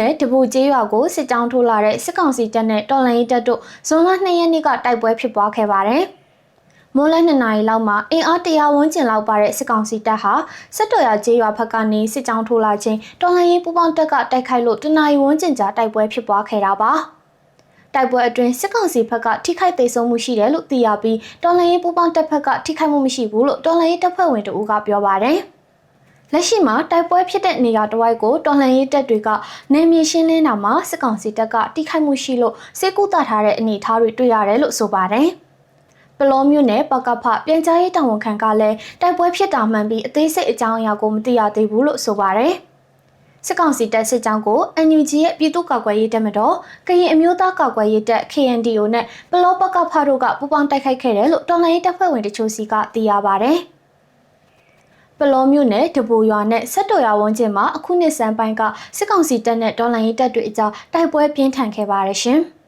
နယ်တပူကျေးရွာကိုစစ်ကြောင်းထိုးလာတဲ့စစ်ကောင်စီတပ်နဲ့တော်လှန်ရေးတပ်တို့ဇွန်လ2ရက်နေ့ကတိုက်ပွဲဖြစ်ပွားခဲ့ပါတယ်။မိုးလ2နာရီလောက်မှာအင်အားတရာဝန်းကျင်လောက်ပါတဲ့စစ်ကောင်စီတပ်ဟာစစ်တော်ရကျေးရွာဘက်ကနေစစ်ကြောင်းထိုးလာခြင်းတော်လှန်ရေးပူးပေါင်းတပ်ကတိုက်ခိုက်လို့တနာရီဝန်းကျင်ကြာတိုက်ပွဲဖြစ်ပွားခဲ့တာပါ။တိုက်ပွဲအတွင်းစစ်ကောင်စီဘက်ကထိခိုက်ဒေဆုံးမှုရှိတယ်လို့သိရပြီးတော်လှန်ရေးပူးပေါင်းတပ်ဘက်ကထိခိုက်မှုမရှိဘူးလို့တော်လှန်ရေးတပ်ဖွဲ့ဝင်တို့ကပြောပါတယ်။ လက်ရှိမှာတိုက်ပွဲဖြစ်တဲ့နေရာတစ်ဝိုက်ကိုတော်လှန်ရေးတပ်တွေကနေမြေရှင်းလင်းတာမှာစစ်ကောင်စီတပ်ကတိခိုက်မှုရှိလို့စစ်ကူတာထားတဲ့အနေအထားတွေတွေ့ရတယ်လို့ဆိုပါတယ်။ပလောမျိုးနဲ့ပကဖပြန်ကြားရေးတာဝန်ခံကလည်းတိုက်ပွဲဖြစ်တာမှန်ပြီးအသေးစိတ်အကြောင်းအရာကိုမသိရသေးဘူးလို့ဆိုပါတယ်။စစ်ကောင်စီတပ်စစ်ကြောင်းကို NUG ရဲ့ပြည်သူ့ကာကွယ်ရေးတပ်မတော်ကရင်အမျိုးသားကာကွယ်ရေးတပ် KNDO နဲ့ပလောပကဖတို့ကပူးပေါင်းတိုက်ခိုက်ခဲ့တယ်လို့တော်လှန်ရေးတပ်ဖွဲ့ဝင်တချို့စီကသိရပါတယ်။ ပလောမျိုးနဲ့တပူရွာနဲ့ဆက်တော်ရွာဝန်းကျင်မှာအခုနှစ်စံပိုင်းကစစ်ကောင်စီတပ်နဲ့ဒေါ်လာရေးတပ်တွေအကြောင်းတိုက်ပွဲပြင်းထန်ခဲ့ပါတယ်ရှင်။